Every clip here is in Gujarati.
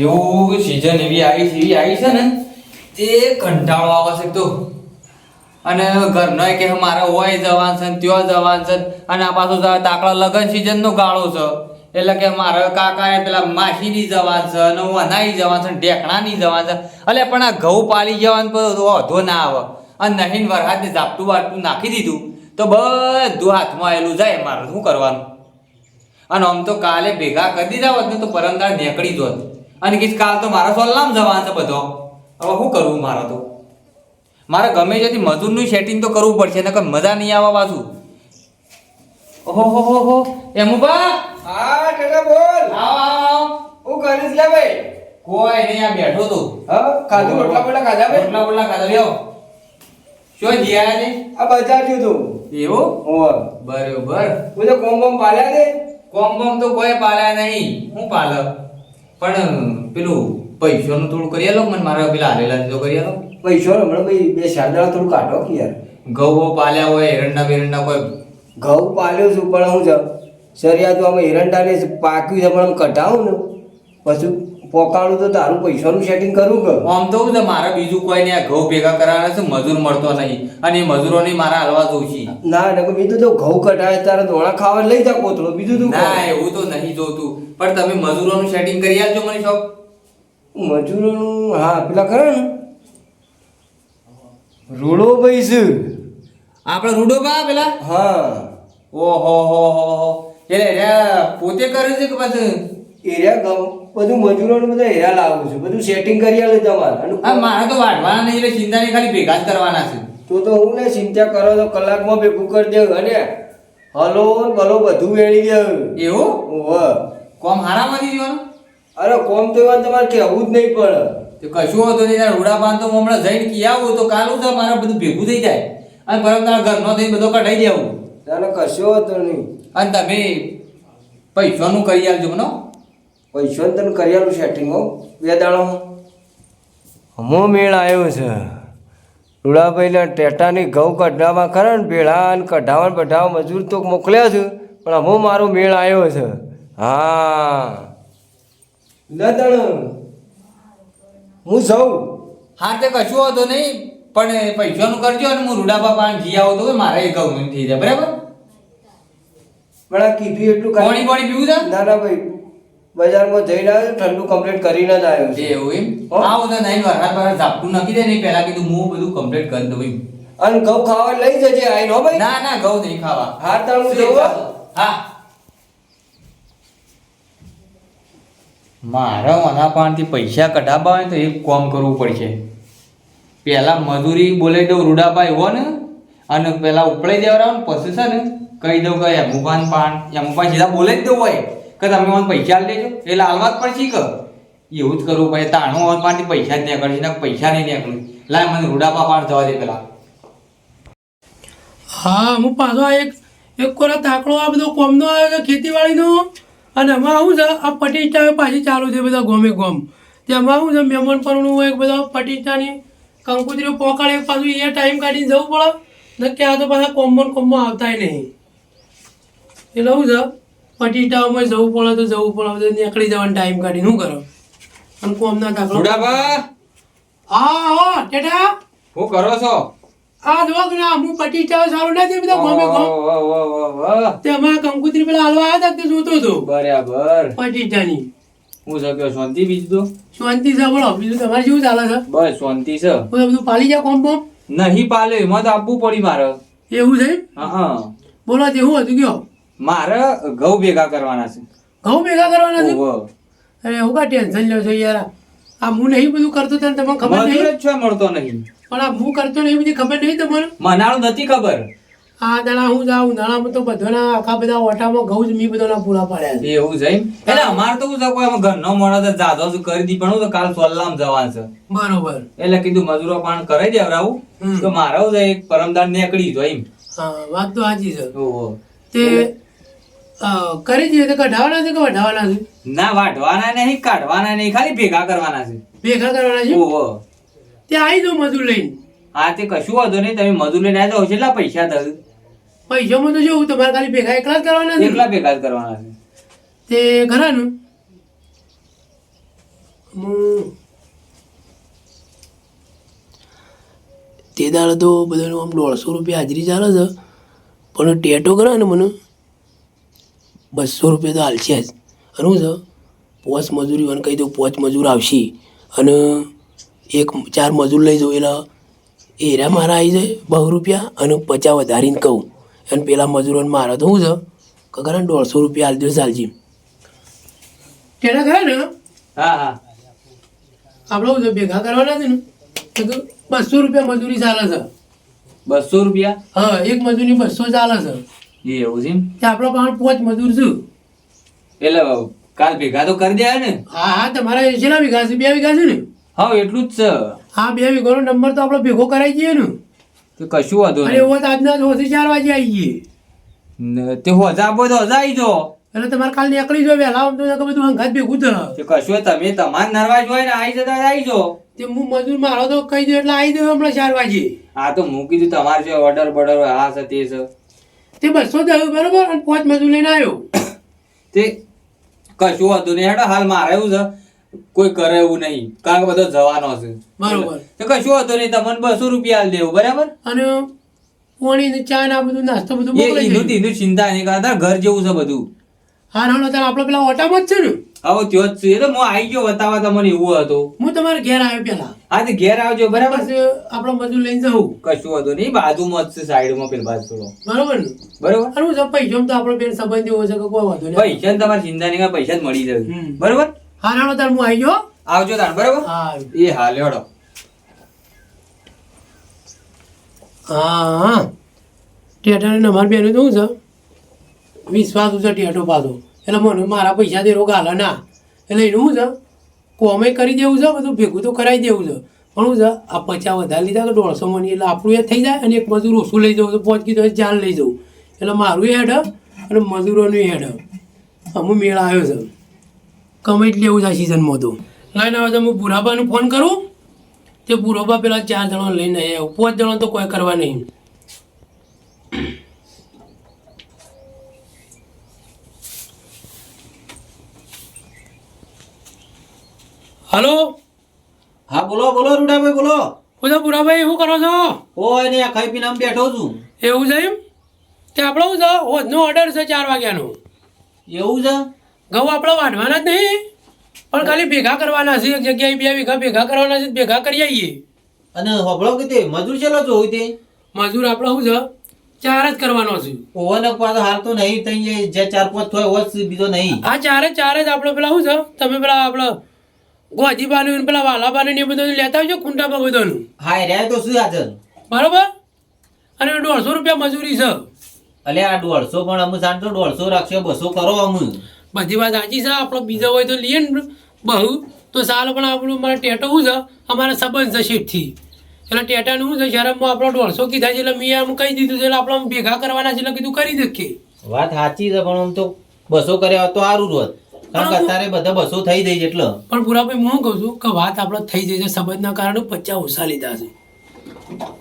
એવું સીઝન એવી આવી છે, એવી આવી છે ને, તે કંટાળો આવે છે તો. અને ઘરનો કે મારે હોય જવાન છે ને ત્યાં જવાન છે અને આ પાછું તાકડા લગન સીઝન નો ગાળો છે. એટલે કે મારે કાકા પેલા માસીની જવાન છે, અને વનાઈ જવાન છે ઢેકણાની જવાન છે. એટલે પણ આ ઘઉં પાલી જવાન પર વધો ના આવે. અને નહીં વરસાદને ઝાપટું વાપટું નાખી દીધું, તો બધું હાથમાં આવેલું જાય, મારે શું કરવાનું? અને આમ તો કાલે ભેગા કરી દીધા હોત ને તો પરમદાર નીકળી જોત. અને કે કાલ તો મારા સોલનામ જવાન છે બધો. હવે શું કરવું મારે તો? મારે ગમે ત્યાંથી મજૂરનું સેટિંગ તો કરવું પડશે નકર મજા નહીં આવવા પાછું. ઓહો હો હો હો. એમુબા હા કાકા બોલ. આવ આવ હું કરીશ લે ભાઈ. કોઈ નહીં આ બેઠો તો. હા ખાધું રોટલા બોટલા ખાધા ભાઈ? રોટલા બોટલા ખાધા. લ્યો. શું જીયા છે? આ બજાર થયું તું. એવું? ઓહ બરોબર. હું તો કોમ કોમ પાલ્યા છે. કોમ બોમ તો કોઈ પાલ્યા નહીં. હું પાલ પણ પેલું પૈસાનું થોડું કરી આલો મને મારા પેલા હાલેલા તો કરી આલો. પૈસો હમણાં ભાઈ બે શારદા થોડું કાઢો કે યાર. ઘઉં પાલ્યા હોય એરંડા બેરંડા કોઈ ઘઉં પાલ્યો છું પણ હું જાઉં સરિયા તો અમે એરંડાને પાક્યું છે પણ કઢાવું ને. પછી પોકાણું તો તારું પૈસાનું સેટિંગ કરવું કે. આમ તો હું મારે બીજું કોઈ નહીં ઘઉં ભેગા કરાવે છે મજૂર મળતો નહીં. અને એ મજૂરોને મારા હાલવા જોઉં છે ના ના બીજું તો ઘઉં કઢાવે તારે દોણા ખાવા લઈ જા કોથળો બીજું તું ના એવું તો નહીં જોતું. પણ તમે મજૂરોનું સેટિંગ કરી આપજો મને શોખ મજૂરોનું હા પેલા ખરા ને. રૂડો ભાઈ છે આપણે રૂડો બા પેલા? હા. ઓહો હો હો હો. એટલે એરિયા પોતે કરે છે કે પાછું એરિયા ગમ બધું મજૂરોનું બધા હેરા લાવું છું. બધું સેટિંગ કરી આલે તમારે. હા મારે તો વાઢવાના નહીં એટલે ચિંતા નહીં ખાલી ભેગા જ કરવાના છે. તો તો હું ને ચિંતા કરો તો કલાકમાં ભેગું કરી દે અને હલો બલો બધું વેળી દે એવું? ઓહ. કોમ હારામાંથી જવાનું અરે કોમ તો એવા તમારે કહેવું જ નહીં પડે. તો કશું હતો નહીં તારા રૂડા બાંધ તો હું હમણાં જઈને કી આવું તો કાલું તો મારે બધું ભેગું થઈ જાય. અને પરમ તારા ઘરનો થઈને બધો કઢાઈ દેવું. તારે કશો હતો નહીં. અને તમે પૈસાનું કરી આલજો મને હો. તને કરી આલું સેટિંગ હો. બે દાડો હમો મેળ આવ્યો છે. રૂડાભાઈના ટેટાની ઘઉં કઢાવવા ખરા ને ભેળા ને કઢાવવા ને બઢાવવા મજૂર તો મોકલ્યા છે પણ હમો મારો મેળ આવ્યો છે. હા. લતણ હું જઉં. હા તે કશું હતો નહીં પણ પૈસાનું કરજો અને હું રૂડા બાપા જી આવો તો મારે એ ગવર્મેન્ટ થઈ જાય બરાબર? પણ આ કીધું એટલું પાણી પાણી પીવું છે? ના ના ભાઈ. બજારમાં જઈને આવ્યો ઠંડુ કમ્પ્લીટ કરીને જ આવ્યો છે. એવું એમ? હો. આવું તો નહીં વરસાદ બરસાદ ઝાપટું નાખી દે નહીં પહેલા કીધું હું બધું કમ્પ્લીટ કરી દઉં એમ. અને ઘઉં ખાવા લઈ જજે આઈ નો ભાઈ. ના ના ઘઉં નહીં ખાવા. હા તારું જવું? હો? મારા મના પાનથી પૈસા કઢાવવા હોય તો એક કોમ કરવું પડશે. પહેલા મજૂરી બોલાવી દઉં રૂડાભાઈ હો ને, અને પહેલાં ઉપડાઈ દેવડાવો પછી છે ને કહી દઉં કે એમુભાન પાન અમુપાન સીધા બોલાવી જ દઉં હોય, કે તમે મને પૈસા દેજો. એટલે હાલવા જ પડશે કે એવું જ કરવું પડે તાણું હોય પાનથી પૈસા જ નીકળશે, ને પૈસા નહીં નીકળે. લાય મને રૂડાપા પાન જવા દે પેલા. હા, હું પાછો એક એક કોરા તાકડો આ બધો કોમનો આવ્યો ખેતીવાડીનો? અને એમાં શું છે આ પટીચા પાછી ચાલુ છે બધા ગોમે ગોમ. તેમાં શું છે મહેમાન પરણું હોય બધા પટીચાની કંકુતરીઓ પોકાળે પાછું એ ટાઈમ કાઢીને જવું પડે. નક્કી આ તો પાછા કોમમાં કોમ્બો આવતાય નહીં. એટલે શું છે પટીટાઓમાં જવું પડે તો જવું પડે બધું નીકળી જવાનો ટાઈમ કાઢીને. શું કરો? અને કોમના દાખલો હા હો ટેટા! શું કરો છો? આ જો ના હું પટીચા સારું નથી બધા ગોમે ગોમ વાહ, વાહ, વાહ, વાહ. તેમાં કંકુતરી પેલા હાલવા આવ્યા હતા તે જોતો હતો. બરાબર. હું શક્યો શાંતિ બીજું તો? શાંતિ છે બોલો. બીજું તમારે કેવું ચાલે છે? બસ શાંતિ છે. બધું બધું પાલી જાય કોમ નહીં પાલે એમાં તો આપવું પડી મારે. એવું છે હા હા. બોલો તે શું હતું કયો? મારે ઘઉં ભેગા કરવાના છે. ઘઉં ભેગા કરવાના છે. અરે હું કા ટેન્શન લ્યો છો યાર. આ હું નહીં બધું કરતો તને તમને ખબર નહીં? જ મળતો નહીં. પણ આ હું કરતો નહીં બધી ખબર નહીં તમને મનાળું નથી ખબર. આ દાણા હું જાઉં ઉનાળામાં તો બધાના આખા બધા ઓટામાં ઘઉં જ મી બધાના પૂરા પાડ્યા છે. એવું છે એટલે અમારે તો છે કોઈ આમાં ઘરનો મોણો તો જાદો જ કરી દી પણ હું તો કાલ સોલ્લામ જવાનું છે. બરોબર. એટલે કીધું મજૂરો પણ કરાઈ દેવડાવું હમ. તો મારો શું એક પરમદાર નીકળી જાય એમ. હા વાત તો સાચી છે. ઓહો. તે કરી દઈએ તો કઢાવવાના છે કે વઢાવાના છે? ના વાઢવાના નહીં કાઢવાના નહીં ખાલી ભેગા કરવાના છે. ભેગા કરવાના છે ઓહો. ત્યાં આવી જાઓ મજૂર લઈને. હા તે કશું વાંધો નહીં તમે મજૂર લઈને આવ્યા તો કેટલા પૈસા થશે પૈસામાં તો જોવું તમારે ખાલી ભેગા એકલા જ કરવાના છે એકલા ભેગા જ કરવાના છે. તે ઘરાનું? તે દાડે તો બધાનું આમ દોઢસો રૂપિયા હાજરી ચાલે છે. પણ ટેટો કરે ને મને? બસો રૂપિયા તો હાલશે જ. અને શું છે પોચ મજૂરી અને કહી દઉં પોચ મજૂર આવશે. અને એક ચાર મજૂર લઈ જાઉં એટલે એરા મારા આવી જાય બહુ રૂપિયા અને પચાસ વધારીને કહું. અને પેલા મજૂરોને મારે તો શું છે? કે ખરા દોઢસો રૂપિયા હાલ ચાલજી કેટલા ખરા ને? હા હા. આપણે શું છે ભેગા કરવાના છે ને? બસો રૂપિયા મજૂરી ચાલે છે. બસો રૂપિયા? હા એક મજૂરી બસો ચાલે છે. એ એવું છે? તે આપણા પાસે પાંચ મજૂર છું. એટલે કાલ ભેગા તો કરી દે ને? હા હા તમારા છેલ્લા ભેગા છે બે ભેગા છે ને? હા એટલું જ છે. હા બે વીઘાનો નંબર તો આપણે ભેગો કરાવી દઈએ ને. તો કશું વાંધો અરે એવો તો આજના ચોથી ચાર વાગે આવી જઈએ. તે હોજા આપો તો હજા આવી જો એટલે તમારે કાલ નીકળી જો વહેલા આમ તો બધું હંગાત ભેગું તે કશું તમે તમાર નરવા હોય ને આવી જતા આવી જો તે હું મજૂર મારો તો કહી દઉં એટલે આવી દઉં હમણાં ચાર વાગે. હા તો હું કીધું તમારે જે ઓર્ડર બોર્ડર હોય હા છે તે છે. તે બસો દસ બરોબર? અને પાંચ મજૂર લઈને આવ્યો. તે કશું વાંધો નહીં હેડો હાલ મારે એવું છે. કોઈ કરે એવું નહીં. કારણ કે બધો જવાનો છે. બરોબર. તો કશું હતો નહીં? તમને બસો રૂપિયા દેવું બરાબર? અને પોણી ને ચા ને બધું નાસ્તો બધું એનું એનું ચિંતા નહીં કરતા ઘર જેવું છે બધું. હા ના તારે આપણે પેલા ઓટામાં જ છે ને? આવો ત્યો જ છે. એટલે તો હું આવી ગયો બતાવવા તમને એવું હતું. હું તમારે ઘેર આવ્યો પેલા. હા તો ઘેર આવજો બરાબર? આપણો બધું લઈને જવું. કશું હતો નહીં બાજુમાં જ છે સાઈડમાં પેલ બાજુ થોડો. બરોબર બરોબર? અને હું પૈસા તો આપણો બેન સંબંધી હોય છે કે કોઈ વાંધો નહીં. પૈસા તમારે ચિંતા નહીં પૈસા જ મળી. જાય. બરોબર? હા ના તાર હું આવી ગયો? આવજો તાર બરાબર? હા. એ હા લેડો હા ટેટર ને અમારી બેન શું છે? વિશ્વાસ છે ટેટો પાછો. એટલે મને મારા પૈસા દે રોગ હાલે ના. એટલે એનું શું છે? કોમે કરી દેવું છે બધું ભેગું તો કરાવી દેવું છે. પણ શું છે? આ પચાસ વધારે લીધા કે દોઢસો મની એટલે આપણું એ થઈ જાય અને એક મજૂર ઓછું લઈ જવું તો પાંચ કીધું જાન લઈ જવું. એટલે મારું હેડ અને મજૂરોનું હેડ અમુક મેળ આવ્યો છે. જ લેવું છે આ સિઝનમાં તો લઈને આવે તો હું બુરાબાને ફોન કરું? તે બુરોબા પેલા ચાર જણા લઈને આવ્યા પાંચ જણા તો કોઈ કરવા નહીં. હલો? હા બોલો બોલો રૂડાભાઈ બોલો. બોલો બુરાભાઈ શું કરો છો? ઓ ને આ ખાઈ પીને આમ બેઠો છું. એવું છે એમ? તે આપણો શું છે? હોજનો ઓર્ડર છે ચાર વાગ્યાનો. એવું છે? ઘઉં આપણા વાઢવાના જ નહીં. પણ ખાલી ભેગા કરવાના છે એક જગ્યાએ બે વીઘા ભેગા કરવાના છે ભેગા કરી આવીએ. અને હોબળો કે તે મજૂર ચેલો જો હોય તે? મજૂર આપણે શું છે? ચાર જ કરવાનો છે. ઓવન પાછો હાલ તો નહીં તઈ જે ચાર પાંચ થોય હોત બીજો નહીં. આ ચારે ચાર જ આપણે પેલા શું છે? તમે પેલા આપણે ગોજી બાનું પેલા વાલાબાનું ને એ બધું લેતા આવજો ખૂંટામાં બધાનું. હા રે તો શું હાજર? બરોબર? અને દોઢસો રૂપિયા મજૂરી છે. અલે આ દોઢસો પણ અમે જાણતો દોઢસો રાખશો બસો કરો અમે બધી વાત સાચી છે. આપણો બીજો હોય તો લઈએ ને બહુ. તો સારું પણ આપણું મારે ટેટો શું છે? અમારા સંબંધ છે શેઠથી. એટલે ટેટાનું શું છે? શરમમાં આપણો દોઢસો કીધા છે. એટલે મેં આમ કહી દીધું છે એટલે આપણે ભેગા કરવાના છે એટલે કીધું કરી શકીએ વાત સાચી છે પણ આમ તો બસો કર્યા તો સારું રોત કારણ કે અત્યારે બધા બસો થઈ જાય છે એટલે. પણ પુરાભાઈ હું કહું છું કે વાત આપણે થઈ જાય છે. સંબંધના કારણે પચાસ ઓછા લીધા છે.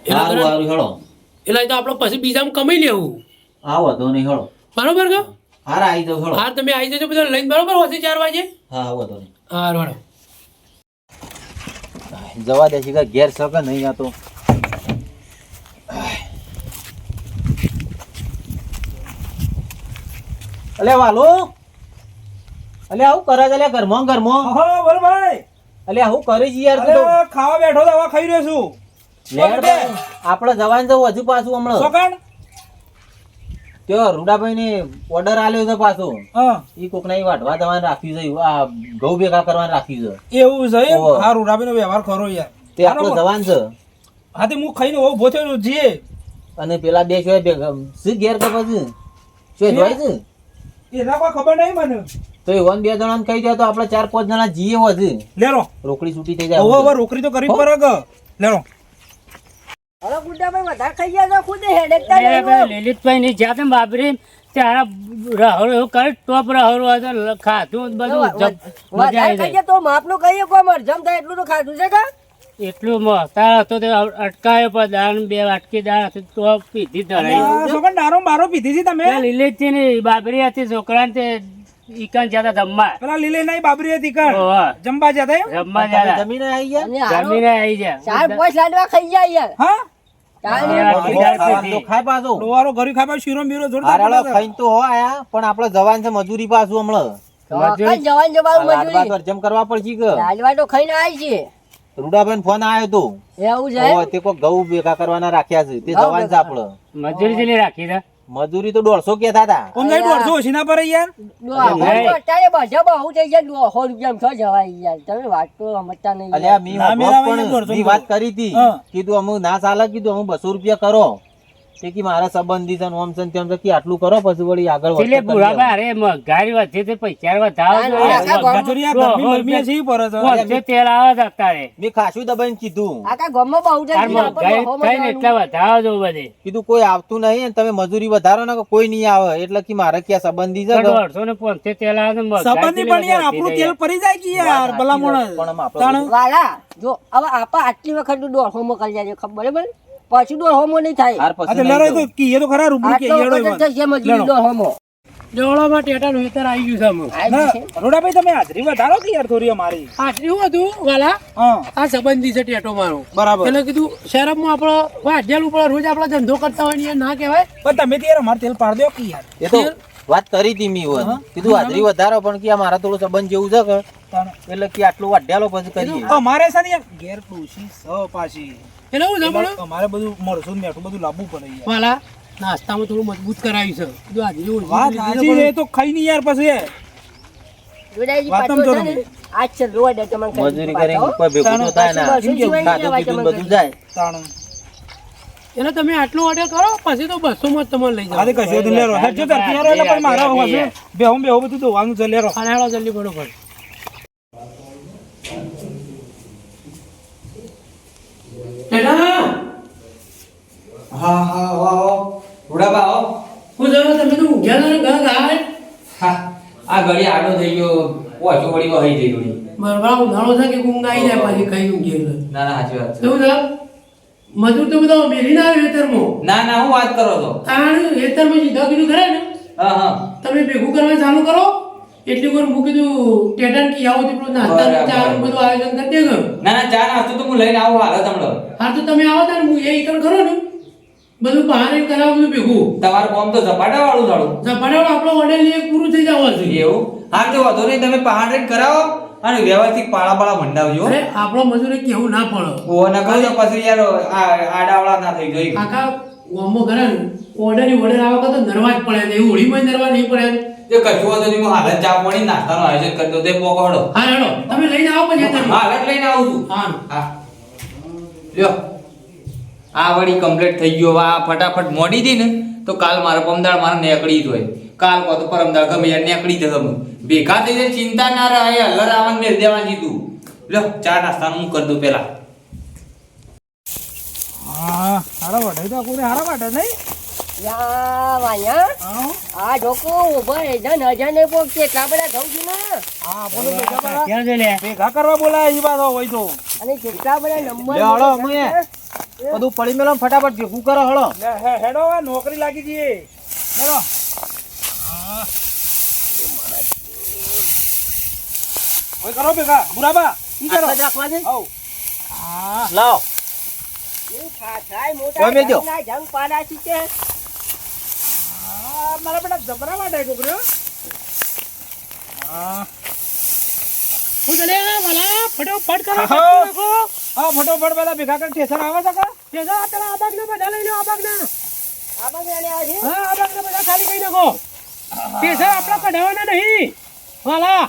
એટલે સારું સારું હેળો એટલે તો આપણે પછી બીજામાં કમાઈ લેવું. હા વધો નહીં હળો બરોબર કે? હારા આવી જાવ હેળો. હા તમે આવી જજો બધા લઈને બરોબર હોતી ચાર વાગે? હા હા વધો નહીં. હા રોડો જવા દે છે ઘેર સકે નહીં આ તો? અલે વાલો. અલે આવું કરે છે? અલે ઘરમાં ઘરમાં. હા બોલ ભાઈ. અલે આવું કરે છે યાર તું ખાવા બેઠો તો હવે ખાઈ રહ્યો છું. આપણે જવાનું તો હજુ પાછું હમણાં. त्यो રૂડાભાઈ ને ઓર્ડર આલ્યો છે પાછો. હા. ઈ કોક ના વાટવા જવાનું રાખ્યું છે આ ઘઉં ભેગા કરવાનું રાખ્યું છે. એવું છે આ રૂડાભાઈ નો વ્યવહાર ખરો યાર. તે આપણો જવાન છે. હા તે હું ખાઈને ઊભો થયો જીએ. અને પેલા બે છે ભેગા શું ઘેર કે પછી? શું જોઈ છે? એના કોઈ ખબર નહીં મને. તો એ વન બે જણા કહી દે તો આપણે ચાર પાંચ જણા જીએ હોત લેરો. રોકડી છૂટી થઈ હવે હવે જાય રોકડી તો કરવી પડે કે લેરો લલિતભાઈ ની જાતે બાબરી ત્યારે રહરો એવું ટોપ રહરો હતો ખાધું બધું મજા આવી જાય. તો માપનું કહીએ કોઈ મરજમ થાય એટલું તો ખાધું છે કા? એટલું મોહતાર હતો તે અટકાયો પણ દાળ બે વાટકી દાળ હતી તો પીધી ધરાઈ. સોકણ દારો મારો પીધી છે તમે? લીલી ની બાબરી હતી છોકરાને તે ઈકન જતા જમવા. પેલા લીલે નહીં બાબરી હતી કણ જમવા જતા જમવા જતા જમીને આવી ગયા? જમીને આવી ગયા. ચાર પાંચ લાડવા ખાઈ ગયા યાર. હા? ચાલ યાર, બહુ ખીજાય ખાવાનું તો પીધી. ખાય પાછો. ડોવારો ઘરે ખાવા શીરો બીરો જોરદાર હારાળો પડે છે. ખાઈને તો હો આયા પણ આપણે જવાન છે મજૂરી પાછું હમણાં. કરવા પડશે કે? ખાઈને આવી છે. ફોન આવ્યો તો. એવું છે તે કોઈ ઘઉં ભેગા કરવાના રાખ્યા છે. તે જવાન છે આપડે. આપણે મજૂરી રાખી છે. મજૂરી તો દોઢસો કેતા હતા અમને દોઢસો ઓછીના પર યાર. અત્યારે બધા બહુ થઈ જાય દોઢસો રૂપિયા છ જવાય યાર. તમે વાત તો સમજતા નહીં અલ્યા મી વાત કરી હતી. કીધું અમુક ના ચાલે કીધું અમુક બસો રૂપિયા કરો. તે કે મારા સંબંધી છે ઓમ છે તેમ છે કે આટલું કરો પછી વળી આગળ એટલે અરે વધે તે પૈસા વધાવો છે તેલ આવે ખાસું દબાઈને કીધું. બહુ એટલા વધાવો જો બધે. કોઈ આવતું નહીં અને તમે મજૂરી વધારો ને કોઈ નહીં આવે. એટલે કે મારે ક્યાં સંબંધી છે પણ કે દોઢસો ને પોંચે તેલ આવે સંબંધી પણ યાર આપણું તેલ પરી જાય કે યાર ભલા માણસ. પણ. વાલા જો હવે આપા આટલી વખત દોઢસો મોકલી જાય ખબર બરાબર પછી દોઢસો હોમો નહીં થાય. હાર પછી તો નહીં લેરો તો કીએ તો ખરા રૂબરૂ કે એડો ઈયળો વખત ઈવન. જ થશે મજૂરી લેણો. માં જવળામાં ટેટાનું હેતર આવી ગયું છે. રોડાભાઈ તમે હાજરી વધારો કે યાર થોડી અમારી. હાજરી હું હતું વાલા. આ સંબંધી છે ટેટો મારો. બરાબર. એટલે કીધું શહેરમાં આપણો વાઢિયાલ ઉપર રોજ આપડે ધંધો કરતા હોય ને ના કહેવાય. પણ તમે તો યાર અમારે તેલ પાડ દો કે યાર. એ તો વાત કરી હતી મી હોય. કીધું હાજરી વધારો પણ કે મારા થોડું સંબંધ જેવું છે કે? એટલે કે આટલું વાઢ્યાલો પછી કરીએ. અમારે છે ને યાર ઘેર ડોશી સ પાછી એટલે હું સાંભળો અમારે બધું મરસું મેઠું બધું લાવવું પડે વાલા નાસ્તામાં થોડું મજબૂત કરાવ્યું છે. કીધું આજે જેવું વાત સાચી છે, એ તો ખાઈ નહીં યાર પછી. એ. જોડાઈજી વાતમ પાછો તો આજ છે રોડ એટલે મને મજૂરી કરીને કોઈ ભેગું તો થાય ના ખાધું પીધું બધું જાય. તાણ. એટલે તમે આટલો ઓર્ડર કરો પછી તો બસો માં તમને લઈ જાવ અરે કશું લેરો. હેડ જો ધરતી એટલે પણ મારા વાસે બેહું બેહું બધું ધોવાનું છે લેરો. અને જલ્દી જલ્દી બરોબર હા? હા આવો રૂડાબા આવો હું. જરા તમે તો ઊંઘ્યા ને ગા ગાય હા? આ ઘડી આડો થઈ ગયો. ઓછો વળી વહી થઈ ગઈ બરાબર ઉનાળો છે કે ઊંઘ આવી જાય પછી કઈ ઊંઘી ના ના સાચી વાત છે. છે મજૂર તો બધા મેલી ના આવે હેતરમાં ના ના હું વાત કરો તો તાણ હેતરમાં સીધા કીધું કરે ને? હા હા. તમે ભેગું કરવા ચાલુ કરો? એટલી વાર મૂકી દઉં ટેટન કે આવો તેટલું નાસ્તા. ચા બધું આયોજન કરી દેજો. ના ના ચા નાસ્તો તો હું લઈને આવું હાલ તમને. હા તો તમે આવો તાર હું એ ઈકણ કરો ને. બધું બહાર કરાવું ભેગું. તમારું કોમ તો ઝપાટા વાળું થાળું. ઝપાટાવાળો આપણો ઓર્ડર લઈએ પૂરું થઈ જવા જોઈએ એવું? હા તો વાંધો નહીં તમે પહાડ કરાવો અને વ્યવસ્થિત પાળા પાળા મંડાવજો. અરે આપણો મજૂરે કેવું ના પડે. ઓ ના કહો પછી યાર આ આડાવાળા ના થઈ ગઈ કાકા ઓમો કરે ઓર્ડર ઓર્ડર આવા તો નરવા જ પડે છે. એવું હોળીમાં નરવા નહીં પડે. તે કશું વાંધો નહીં હું હાલત ચા પાણી નાસ્તાનું આયોજન કરતો તે પોકડો હા હેડો. તમે લઈને આવો પછી તમે. હાલત લઈને આવું છું. હા. હા. લ્યો. આ વળી કમ્પ્લીટ થઈ ગયો. આ ફટાફટ મોડી દી ને તો કાલ મારે પમદાળ મારે નેકળી જ હોય. કાલ કો તો પરમદાળ ગમે યાર નેકળી જશે હું ભેગા થઈ જાય ચિંતા ના રહે હલર આવવાનું મેં દેવા જીતું. લ્યો ચા નાસ્તાનું હું કરી દઉં પેલા હા હારા વાટે તો કોઈ હારા વાટે નહીં? યા વાયા આ ઢોકો ઊભો રહે છે ને પોક કેટલા બધા ઘઉં છે ને. હા બોલો ભેગા ક્યાં છે ભેગા કરવા બોલાય એ વાત હોય તો. અને કેટલા બધા નંબર હળો અમે બધું પડી મેલો ફટાફટ ભેગું કરો હળો. હેડો નોકરી લાગી જઈએ હેડો. ઓય કરો ભેગા બુરાબા ઈ કરો. રાખવા છે હઉ હા. લાવ. એ ખાચાય મોટા જંગ પાડા છે મારા બેટા જબરા માટે છોકરીઓ હા. હું ચલે વાલા ફટાફટ કરો હા. ફટોફટ પેલા ભેગા કરી ઠેસર આવે છે કા? તે જા પેલા આ બાગના બધા લઈ લો આ બાગના. આ બાજુ આને આવે છે? હા આ બાગના બધા ખાલી કરી નાખો. જા આપણે નહીં. વાલા.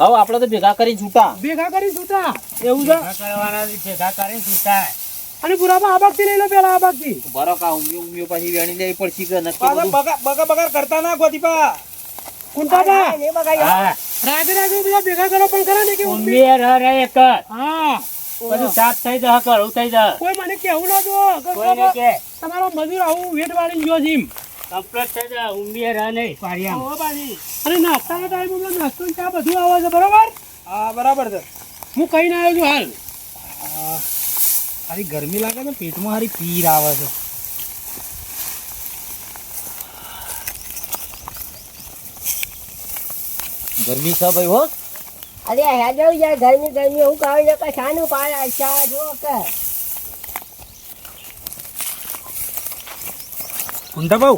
હવે આપણે તો ભેગા કરી છૂટા. ભેગા કરી છૂટા. એવું છે? કરવાના ભેગા કરી છૂટાય અને પુરામાં આ બાગથી લઈ લો પેલા આ બાગથી બરો કા ઉમિયો ઉમિયો પછી વેણી લેવી પડશે કે નક્કી બધું. બગા બગા કરતા ના બગાડ્યો. હા રાગે રાગે બધા ભેગા કરો પણ કરે ને કે રહ રહે એક હા. બધું સાફ થઈ જશે કરું થઈ જશે કોઈ મને કેવું ના જો કોઈ કે. તમારો મજૂર આવું વેટ વાળી ગયો જીમ કમ્પ્લેટ થઈ જા ઉંબીએ રહ નહીં પારિયા હોવા બાજી. અને નાસ્તાના ટાઈમ પેલો નાસ્તો ચા બધું આવે છે બરોબર? હા બરાબર છે. હું કહીને આવ્યો છું હાલ. હારી ગરમી લાગે ને પેટમાં હારી પીર આવે છે. ગરમી છે ભાઈ હો. અરે હેડો યાર ગરમી ગરમી હું કહું છું કે શાનું પાય ચા જો કે. કુંડા બહુ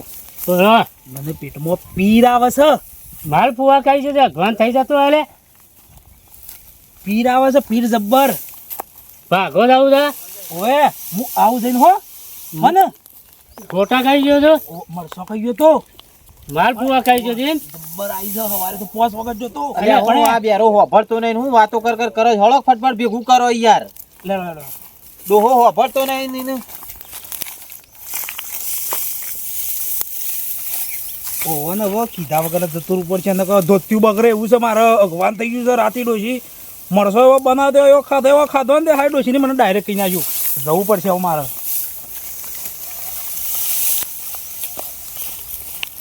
બોલો મને પેટમાં પીર આવે છે. માલ ફુવા કઈ છે ભગવાન અગવાન થઈ જતો એટલે પીર આવે છે પીર જબ્બર. ભાગો જવું છે ઓએ હું આવું જઈને હો. મને ખોટા ખાઈ ગયો ઓ, મરસો ખાઈ ગયો તો. માર ફુવા ખાઈ ગયો દિન? જબ્બર આવી છે સવારે તો પોસ વગર જોતો. અરે હું આ બેરો હોભળતો નહીં હું વાતો કર કર કરો હળક ફટફટ ભેગું કરો યાર. લે લે ડોહો હોભળતો નહીં ને ઓહો ને હવે કીધા વગર જતું ઉપર છે ને ધોત્યું બગડે એવું છે મારે અગવાન થઈ ગયું છે રાતી ડોશી. મળશો એવો બનાવ્યો એવો ખાધો એવો ખાધો ને તે હાય ડોશીને મને ડાયરેક્ટ કહી નાખ્યું જવું પડશે હવે મારે.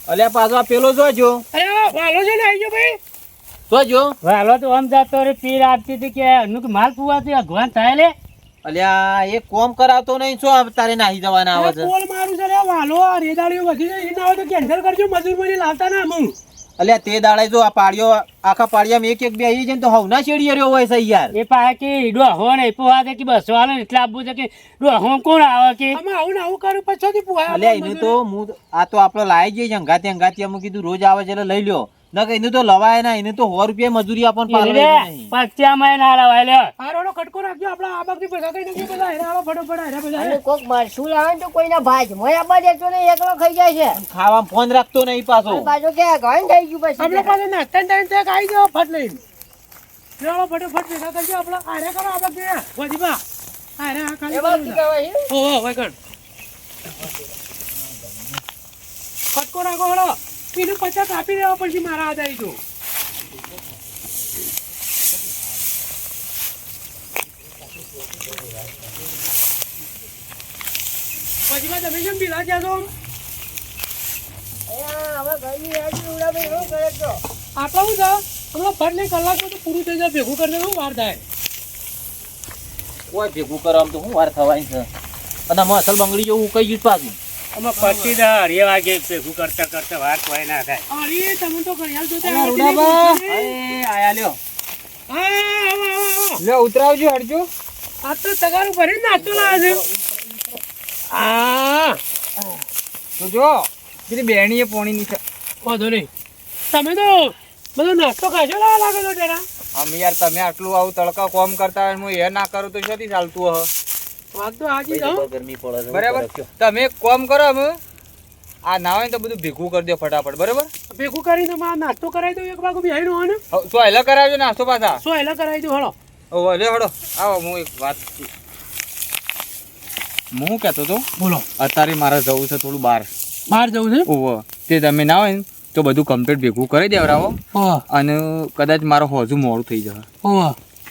અલ્યા પાછો પેલો જોજો અરે વાલો છે ને આવજો ભાઈ. જોજો વાલો તો આમ જતો રે પીર આપતી હતી કે અનુ કે માલ ફુવાથી અગવાન થાય લે. અલ્યા એ કોમ કરાવતો નહીં શું તારે નાહી જવાના આવે છે? પોલ મારું છે રે વાલો આ રેદાળીઓ વધી જાય એના હોય તો કેન્સલ કરજો મજૂર મરી લાવતા ના હું. અલ્યા તે દાડે જો આ પાડ્યો આખા પાડિયામાં એક એક બે આવી જાય ને તો હવના શેડીએ રહ્યો હોય છે યાર. એ પા કે ડોહો ને પો આ કે બસો ને એટલે આપવું છે કે ડોહો કોણ આવે કે? અમે આવું ને આવું કરું પછી પુઆ અલ્યા એને તો હું આ તો આપણે લાઈ જઈએ અંગાતે અંગાતે અમે કીધું રોજ આવે છે એટલે લઈ લ્યો. ન કે એને તો લવાય ના એને તો સો રૂપિયા મજૂરી આપણ નહીં. પચ્યામાં ના લવાય લે હારોડો કટકો રાખજો આપણા આ બાકી પૈસા કઈ નથી બધા હેરા આવો ફટોફટ હેરા બધા. કોક મરસું લાવે તો કોઈના ભાજ મોય આપવા દેતો ને એકલો ખાઈ જાય છે. ખાવા ફોન રાખતો નહીં પાછો. પાછો કે ઘણ થઈ ગયું પછી. આપણે પાસે નાસ્તા ટાઈમ થાય આવી જાઓ ફટ લઈને. ચાલો ફટોફટ ભેગા કરજો આપણા. આરે કરો આ બાજુ વધીબા આરે આ ખાલી છે. છે? ઓહો વૈકણ ફટકો રાખો હળો એનું પચાસ આપી દેવા પછી મારા હાથ આવી તો પછી માં તમે કેમ પીલા ગયા છો? અહીંયા હવે ઘરની આજુ ઉડાવી શું કરે તો આટલા હું છે હમણાં ફટ ને કલાકમાં તો પૂરું થઈ જાય. ભેગું કરી દેવું વાર થાય? કોઈ ભેગું કરવામાં તો શું વાર થવાની છે? અને આમાં અસલ બંગડી જેવું કઈ ગયું પાછું. પચી દા અઢી વાગે ભેગું કરતા કરતા વાર કોઈ ના થાય. અરે તમે તો ઘડિયાળ જોતા અલા, આવડતી નહીં રૂડાબા. પૂછતી. એ, આયા લ્યો. આવો. ઉતરાવજો હટજો. આ તો તગારું ભરીને નાસ્તો લાવે છે. આ તો જો પેલી બેણીએ પોણી ની વાંધો નહીં. તમે તો બધો નાસ્તો ખાશો લાવા લાગો છો જરા. આમ યાર તમે આટલું આવું તડકા કોમ કરતા હોય હું એ ના કરું તો શોથી ચાલતું હ? તો તમે કોમ કરો આ ના તો બધું ભેગું કરી દો ફટાફટ બરોબર? ભેગું કરીને મારે નાસ્તો કરાવી દઉં એક વાગું બિહાઈ ને? હવે હેલા કરાવજો નાસ્તો પાછા. શું હેલા કરાવી દઉં હળો. લે હડો આવો હું એક વાત હું શું કહેતો હતો? બોલો. અત્યારે મારે જવું છે થોડું બહાર. બહાર જવું છે? ઓહો તે તમે ના હોય ને તો બધું કમ્પ્લીટ ભેગું કરી દેવરાવો. અને કદાચ મારો હોજુ મોડું થઈ જશે. ઓહ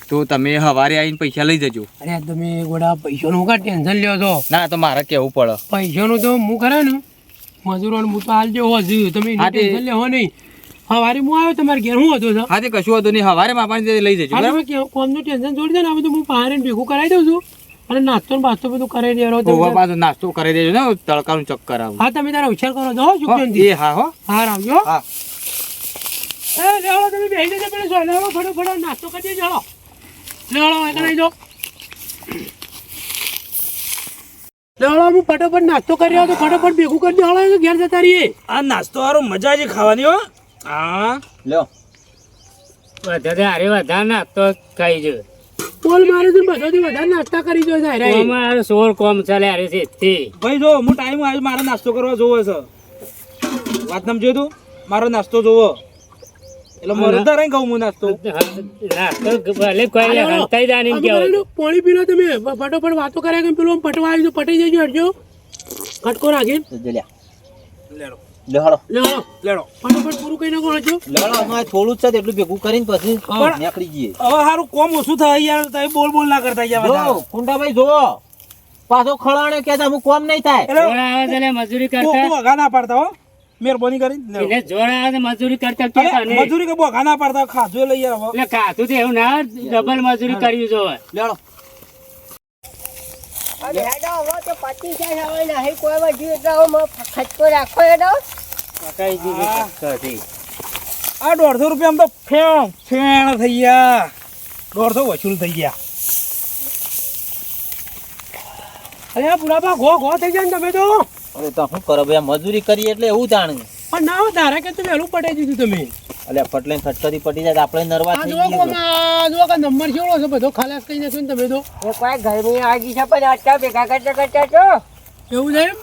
તો તમે સવારે આવીને પૈસા લઈ જજો. અરે તમે ગોડા પૈસાનું કા ટેન્શન લ્યો છો? ના તો મારે કેવું પડે? પૈસાનું તો હું કરે ને? મજૂરોને હું તો હાલ જેવો છું. તમે ટેન્શન લેવો નહીં. સવારે હું આવ્યો તમારે ઘેર હું હતો સર હા તે કશું હતું નહીં. સવારે માપાને લઈ જજો બરાબર? કે- કોમનું ટેન્શન છોડી દે ને આ બધું? હું બહાર ભેગું કરાવી દઉં છું. અને નાસ્તો ને બાસ્તો બધું કરાવી દેવાનો ગોવા પાછો નાસ્તો કરી દેજો ને તડકાનું ચક્કર આવું. હા તમે તારા ઉછેર કરો જાઓ શું હો, એ હા હો. હા આવજો. હા. એ લેવડો તમે બેસી જજો પેલા લેવડો ફટોફટ નાસ્તો કરી દેજો લેવડો હું ફટોફટ નાસ્તો કરી રહ્યો તો ફટોફટ ભેગું કરી દો ઘેર જતા રહીએ. આ નાસ્તો હારો મજા છે ખાવાની હો. હા. લ્યો વધારે હારે વધારે નાસ્તો ખાઈ જો બોલ મારે તો બધાથી વધારે નાસ્તા કરી દો સાહેબ અમારે સોળ કોમ ચાલે હારે છે તે ભાઈ જો હું ટાઈમ આજ મારો નાસ્તો કરવા જોવો છે. વાત નામ જોયું તું? મારો નાસ્તો જોવો. એટલે મારે તારે કહું હું નાસ્તો નાસ્તો ભલે કોઈ હંતાઈ જાને એમ પાણી પીલો તમે. ફટોફટ વાતો કર્યા કે પેલું પટવા આવી તો પટાઈ જજો હટજો. ખટકો રાખીને તો લ્યા. લેડો. લ્યો હાલો લેવડો લેડો. ફટોફટ પૂરું કઈ નાખો હટજો. લેડો અમારે થોડું જ છે એટલું ભેગું કરીને પછી નીકળી જઈએ. હવે સારું કોમ ઓછું થાય યાર તમે બોલ બોલ ના કરતા યાર કુંડાભાઈ જો. પાછો ખળાણે કે હું કોમ નહીં થાય. મજૂરી કરતા? ના પાડતા હો. મહેરબાની કરીને આવે છે મજૂરી કરતા કે. મજૂરી કે બોગા ના પાડતા ખાધું લઈ આવો હવે. એટલે કાતું તો એવું ના ડબલ મજૂરી કરી જો લેડો. અરે હેડો હવે તો પચીસ જાય હવે નહીં કોઈ વધ્યું એટલે મ- ખટકો રાખો હેડો. પટાઈ દીધી. આ દોઢસો રૂપિયા આમ તો ફેણ ફેણ થઈ ગયા. દોઢસો વસૂલ થઈ ગયા. અરે બુઢાપા ઘો ઘો થઈ જાય ને તમે તો. અરે તો શું કરો? ભાઈ મજૂરી કરીએ એટલે એવું જાણે. પણ ના હોય ધારા કે તમે એલું પટાઈ દીધું તમે. એટલે ફટલે ખટકરી પટી જાય તો આપણે નરવા થઈ ગયા. જુઓ કે નંબર કેવડો છે બધો ખલાસ કરી નાખ્યો ને તમે તો. એ કોઈ ઘરની આવી છે પણ આટલા ભેગા કરતા કરતા છો? એવું છે એમ?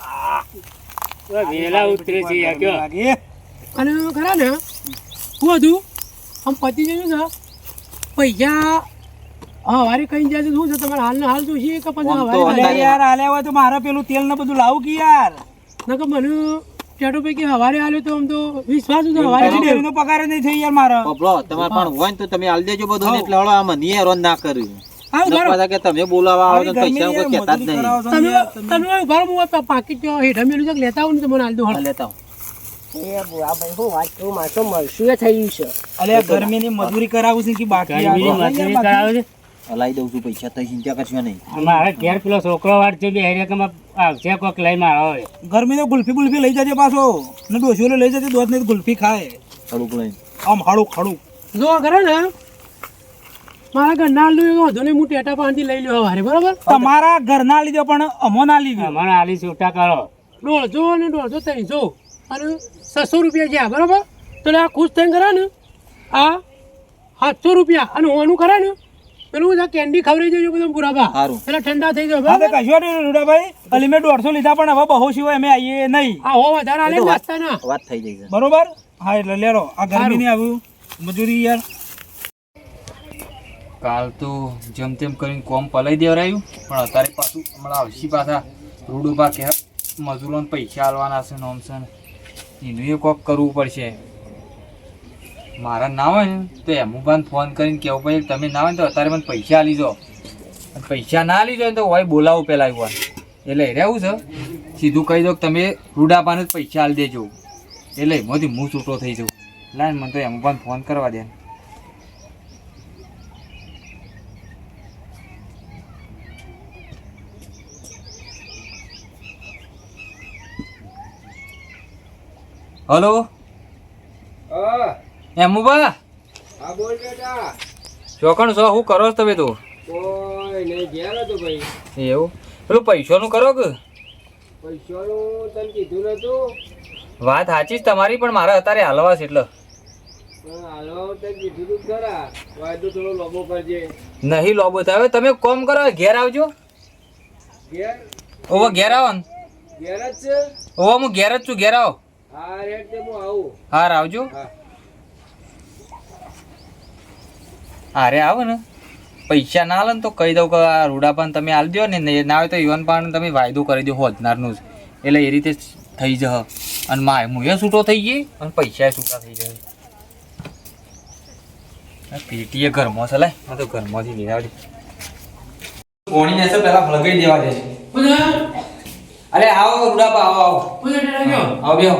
વેલા ઉતરે છે યાર કયો? અને ખરા ને? શું હતું? આમ પતી જયું છે? પૈસા હા વારે કઈ જાય શું છે તમારે હાલ ને હાલ કે પછી તો હાલે? યાર આલ્યા હોય તો મારે પેલું તેલ ને બધું લાવું કે યાર? નકર મને ટેટો પૈકી હવારે આલ્યો તો આમ તો વિશ્વાસ હતો હવારે ડેરીનો પગાર નહીં થઈ યાર મારો. પબલો તમારે પણ હોય તો તમે આલ દેજો બધું એટલે હળો આમાં નિયે રોન ના કર્યું કે તમે બોલાવા આવો તો આવી પૈસા કોઈ કહેતા જ મજૂરી નહીં. ને તમે યાર, તમે. તમે ઊભા હું આ પાકીટ હેઠા મેલું છે લેતા આવું ને તો હાલ દો લેતા આવો. એ બુઆ ભાઈ હું વાત કરું માથું મળશું એ થઈ ગયું છે. અલ્યા ગરમીની મજૂરી કરાવું છે કે બાકી મજૂરી કરાવે છે? હલાઈ દઉં છું પૈસા થઈ ચિંતા કરશો નહીં. મારા ઘેર પેલો છોકરો વાટ છે બે હેરિયામાં આવશે કોક લઈ મારો હવે ગરમી તો ગુલ્ફી ગુલ્ફી લઈ જજે પાછો. ને ડોસીઓ લઈ જજે દોધ ને ગુલ્ફી ખાય. થોડુંક લઈને આમ હાડું ખાડું જો કરે ને મારા ઘરના ના નું વાંધો નહીં હું ટેટા પાસેથી લઈ લ્યો હારે બરાબર? તમારા ઘરના લીધો પણ અમો ના લીધો મને આલી છૂટા કરો. દોઢસો અને દોઢસો ત્રણસો. અને છસો રૂપિયા ગયા બરાબર? તો આ ખુશ થઈને ખરા ને આ સાતસો રૂપિયા. અને હોનું ખરા ને પેલું બધા કેન્ડી ખવડાવી દેજો બધા બુરાબા સારું. એટલે ઠંડા થઈ જાય હા કશો નહીં રૂડાભાઈ. અલી મેં દોઢસો લીધા પણ હવે બહુ સિવાય અમે આવીએ નહીં. આ હો વધારે આલે એ તો વાત- થઈ જાય બરોબર? હા એટલે લેરો આ ગરમી નહીં આવ્યું મજૂરી યાર. કાલ તો જેમ તેમ કરીને કોમ પલાઈ દેવરાયું પણ અત્યારે પાછું હમણાં આવશી પાછા. રૂડુબા કે મજૂરોને પૈસા આલવાના છે નોમસન એનું એ કોક કરવું પડશે. મારા ના હોય ને, તો એમુભાને ફોન કરીને કહેવું ભાઈ તમે ના હોય તો અત્યારે મને પૈસા આલી અને પૈસા ના આલી ને તો હોય બોલાવું પેલા એવું એટલે રહેવું છે સીધું કહી દો કે તમે રૂડાપાને જ પૈસા આલી દેજો. એટલે એમાંથી હું છૂટો થઈ જાઉં લાય મને તો એમુભાને ફોન કરવા દે. હલો? એમુબા હા બોલ બેટા. ચોકણ છો? શું કરો છો તમે તો? કોઈ નહીં ઘેર હતો ભાઈ. એવું? પેલું પૈસાનું કરો કે? પૈસાનું તને કીધું નતું. વાત સાચી જ તમારી પણ મારે અત્યારે હાલવા છે એટલે. નહીં લોબો થાય. તમે કોમ કરો ઘેર આવજો. ઘેર? ઓવો ઘેર આવો ને. ઘેર જ છે? ઓવો હું ઘેર જ છું ઘેર આવો. હા રેટ હું આવું. હાર આવજો. હા. હારે આવો ને. પૈસા ના આલે ને તો કહી દઉં કે આ રૂડા પણ તમે આલી દો ને ને હોય તો યુવાન પણ તમે વાયદો કરી દો હોદનારનું જ. એટલે એ રીતે થઈ જશે અને માય મુએ છૂટો થઈ ગઈ અને પૈસા છૂટા થઈ જાય પેટીએ ઘરમાં છે લાય. આ તો ઘરમાંથી આવડી કોણી જશે પેલા ફળગાઈ દેવા જશે અરે આવો રૂડાપા આવો આવો. આવો બેહો.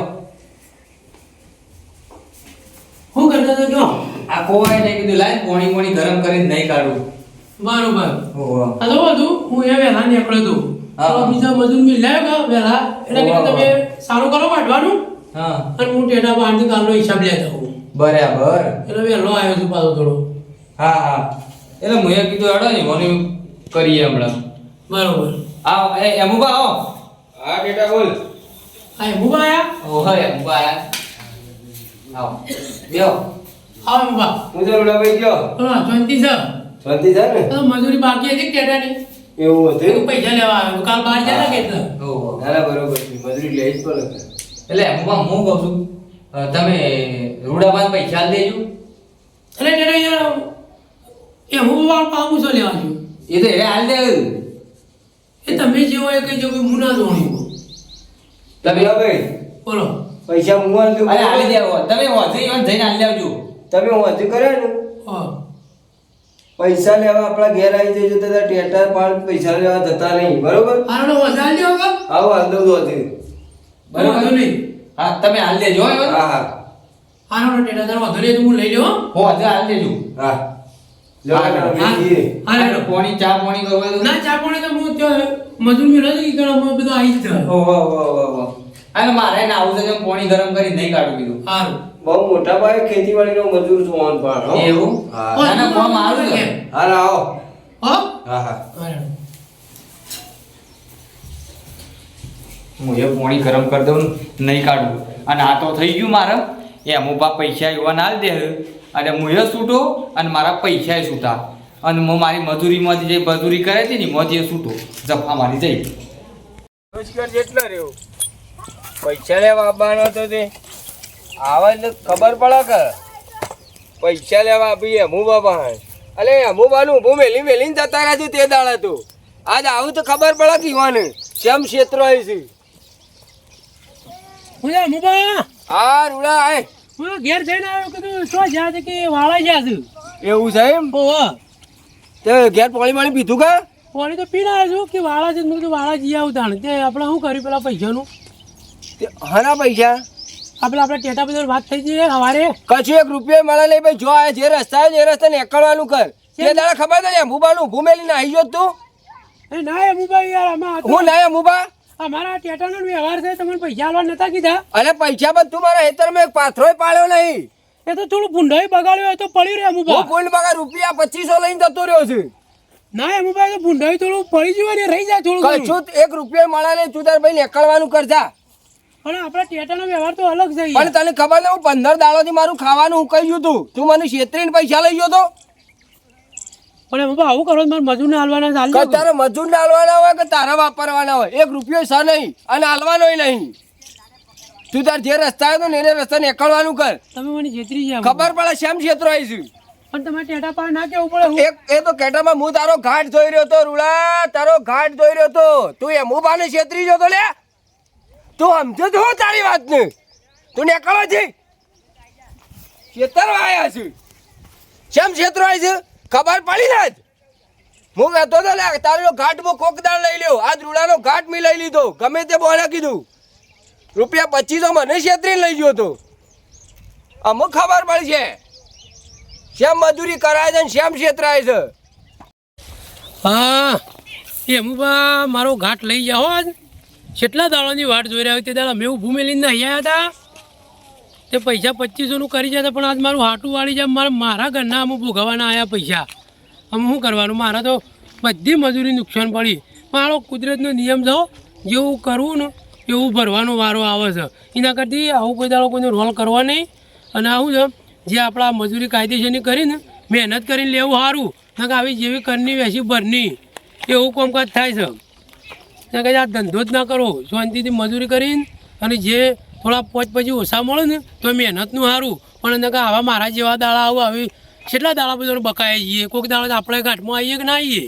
શું કરતો હતા ગયો. આ કોવાય નહીં કીધું લાય પોણી પોણી ગરમ કરીને નહીં કાઢું. બરોબર. તો બધું હું એ વહેલા નીકળ્યો તો હા. તો બીજા મજૂર મિલ લાવ્યો કે વહેલા એટલે કીધું તમે સારું કરો વાટવાનું હા. અને હું ટેટા બાંધી કાલનો હિસાબ લેતા હું બરાબર. એટલે વહેલો આવ્યો છું પાછો થોડો. હા હા. એટલે મેં કીધું અડો ને મને કરીએ હમણાં. બરોબર. આવો એ એમુબા આવો. હા બેટા બોલ. હા એમુબા આયા? ઓહો એમુબા આયા. આવો. બેહો. આવો બાબા હું તો રૂડાભાઈ ગયો હા જોઈન્તી સર. શાંતિ સર ને? તો મજૂરી બાકી હતી ટેટાની એવું હતું એવું પૈસા લેવા આવ્યો. કાલ બહાર જતા કે એટલે? ઓહો ના ના બરોબર છે. મજૂરી લઈ જ પડે એટલે હું હું કહું છું તમે રૂડાબાદ પૈસા આલી દેજો એટલે ટેટા યાર એમુબા પાવું છો લેવા છું એ તો એ હાલ દે એ તમે જેવો એ કઈ જો હું ના જોણી તમે રૂડાભાઈ બોલો. પૈસા હું અરે આલી દેવો તમે ઈવન જઈને આલી આવજો તમે વાંચી કર્યા ને? હા. પૈસા લેવા આપણા ઘેર આવી જજો તો ટેટર પાડ પૈસા લેવા જતા નહીં બરોબર? આવો હાલ દઉં વાંધો બરાબર? નહીં હા તમે હાલ લેજો હા હા આનો ટેટા વાંધો નહીં તો હું લઈ લેવો હોજરી આલી હાલ લેજો. હા, હા. હા. પોણી ચા પોણી કરવું ના ચા પાણી તો હું ત્યાં મજૂર મેળવે છે કે ઘણા બધું આવી જ જાય. મારે ના આવું પોણી ગરમ કરી નહીં કાઢું કીધું. સારું બહુ મોટા પાયે ખેતીવાડીનો મજૂર છું ઓન પણ એવું? હા. ના કોમ આવો. હો? હા હા. હું એ પોણી ગરમ કરી દઉં નહીં કાઢવું અને આ તો થઈ ગયું મારે. એમ હું પા પૈસા એવા ના દે. અને હું એ છૂટો અને મારા પૈસા છૂટા અને હું મારી મજૂરીમાંથી જે મજૂરી કરે છે ને એમાંથી એ છૂટો જફા મારી જઈ રોજગાર જેટલો રહ્યો. પૈસા લેવા આવવાનો હતો તે આવે એટલે ખબર પડે કે પૈસા લેવા ભાઈ હમુ બાબા અલે હમુ બાનું હું મેલી મેલીને જતા રહ્યા તે દાડા તું. આજ આવું તો ખબર પડે કે ઈવાને કેમ ક્ષેત્ર આવી છે. હું મુબા આ રૂડા આય. હું ઘેર જઈને આવ્યો કીધું શું જ્યાં છે કે વાળા જ્યાં છે? એવું છે એમ? ઓહો તે ઘેર પાણી પાણી પીધું કે? પાણી તો પીને આવ્યો છું કે વાળા છે મેં કીધું વાળા જઈ આવું તાણ. તે આપણે શું કર્યું પેલા પૈસાનું? તે હના પૈસા? આપણે આપણે ટેટા બધા વાત થઈ જઈએ સવારે કશું એક રૂપિયા મળે નહીં ભાઈ જો આ જે રસ્તા ને એ રસ્તે નીકળવાનું કર તે દાડા ખબર છે અંબુબાનું ઊભું મેલીને આવી જો તું? એ ના એમ યાર આમાં હું ના અંબુબા અમારા ટેટાનો વ્યવહાર છે તમને પૈસા આલવા નતા કીધા? અને પૈસા પણ તું મારા હેતરમાં એક પાથરોય પાડ્યો નહીં. એ તો થોડું ભૂંડાઈ બગાડ્યો તો પડી રહ્યો અમુક હું બગા રૂપિયા પચીસો લઈને જતો રહ્યો છું. ના એમ ભાઈ ભૂંડાઈ થોડું પડી ગયું ને રહી જાય થોડું કશું એક રૂપિયા મળે નહીં તું તાર ભાઈ નીકળવાનું કરજા પણ આપણા ટેટાનો વ્યવહાર તો અલગ છે પણ તને ખબર ને હું પંદર દાડોથી મારું ખાવાનું ઉકાઈ ગયું તું. તું મને છેતરીને પૈસા લઈ ગયો તો? પણ બાબા આવું કરો મારે મજૂર ને હાલવાના ચાલજો તારે મજૂર ને હાલવાના હોય કે તારા વાપરવાના હોય? એક રૂપિયો છે નહીં અને હાલવાનોય નહીં. તું તાર જે રસ્તા આવ્યો ને એને રસ્તા નીકળવાનું કર. તમે મને છેતરી છે ખબર પડે શેમ ક્ષેત્રો આવીશું પણ તમારે ટેટા પાસે ના કેવું પડે? હું એક એ તો કેટામાં હું તારો ઘાટ જોઈ રહ્યો તો રૂડા તારો ઘાટ જોઈ રહ્યો તો તું એમ બાને છેતરી ગયો તો લે. તું સમજો તો હું તારી વાત ને તું નીકળો છે ખેતર આવ્યા છે. કેમ ખેતર આવી છે? ખબર પડી ને જ હું કહેતો તો લે તારો ઘાટ હું કોકદાર લઈ લ્યો. આ રૂડાનો ઘાટ મેં લઈ લીધો. ગમે તે બોલે કીધું. રૂપિયા પચીસો મને છેતરી લઈ ગયો તો. અમુક ખબર પડી છે. શેમ મજૂરી કરાય છે ને શેમ છેતરાય છે? હા, એમ બા મારો ઘાટ લઈ જાઓ આજ. કેટલા દાડાની વાટ જોઈ રહ્યા હોય તે દાડા? મેં ઊભું મેલીને અહીંયા હતા તે. પૈસા પચીસોનું કરી જતા પણ આજ મારું હાટું વાળી જાય, મારા મારા ઘરના અમુક ભોગવવાના આવ્યા પૈસા. અમે શું કરવાનું? મારા તો બધી મજૂરી નુકસાન પડી. મારો કુદરતનો નિયમ છો જેવું કરવું ને એવું ભરવાનો વારો આવે છે. એના કરતી આવું કોઈ દાડો કોઈનો રોલ કરવા નહીં. અને આવું છે, જે આપણા મજૂરી કાયદેસરની કરીને મહેનત કરીને લેવું સારું. નકર આવી જેવી કરની વેસી ભરની. એવું કામકાજ થાય છે. ત્યાં કઈ આ ધંધો જ ના કરો શાંતિથી મજૂરી કરીને અને જે થોડા પોચ પછી ઓછા મળે ને, તો મહેનતનું સારું પણ એને કહે આવા મારા જેવા દાડા આવું આવી, કેટલા દાડા બધા બકાયા જઈએ કોઈક દાડા આપણે ઘાટમાં આવીએ કે ના આવીએ?